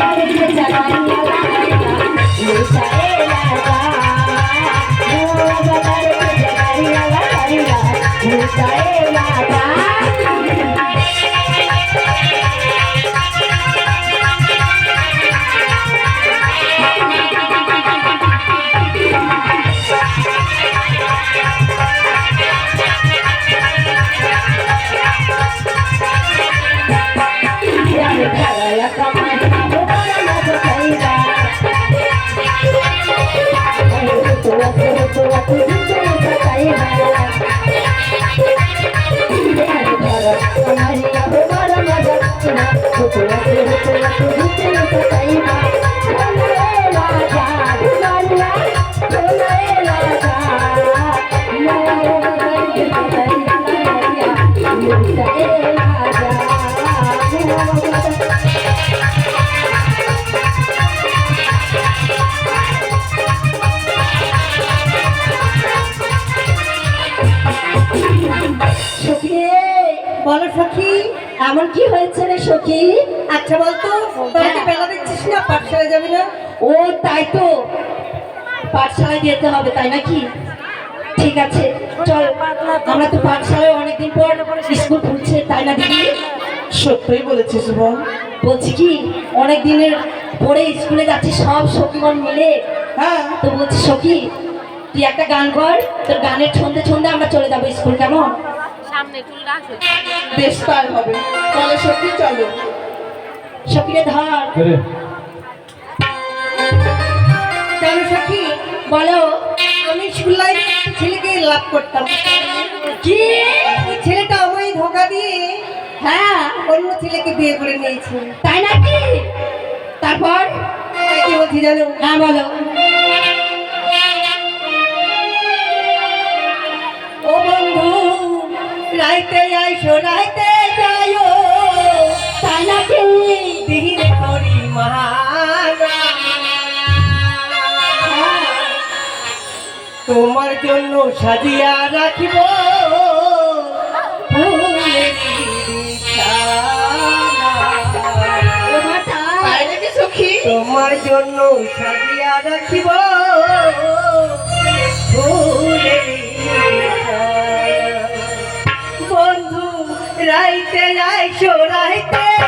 সখী বলো সখী এমন কি হয়েছে রে সখী? আচ্ছা বলতো তোরা কি বেলা দেখছিস না পাঠশালা যাবি না? ও তাই তো। পাঠশালায় যেতে হবে তাই নাকি? ঠিক আছে চল আমরা তো পাঠশালায় অনেকদিন পর স্কুল খুলছে তাই না দিদি? সত্যই বলেছিস বোন বলছি কি অনেক দিনের পরে স্কুলে যাচ্ছি সব সখীগণ মিলে। হ্যাঁ। তো বলছি সখী তুই একটা গান কর তোর গানের ছন্দে ছন্দে আমরা চলে যাব স্কুল কেমন? সামনে চুল রাখো বেশ তাই হবে। তাহলে সত্যি চলো। সখীরে ধর। সখী বলো আমি স্কুল লাইফে ছেলেকে লাভ করতাম। কি? ওই ছেলেটা আমায় ধোকা দিয়ে হ্যাঁ অন্য ছেলেকে বিয়ে করে নিয়েছে। তাই নাকি? তারপর? কি বলছি জানো? হ্যাঁ বলো। ও বন্ধু, রাইতে আইসো, রাইতে যাইও। তাই নাকি? দিহিরে করি মানা তোমার জন্য সাজিয়া রাখিব। তোমার জন্য সাজিয়া রাখিব। বন্ধু রাইতে রাইছো রাইতে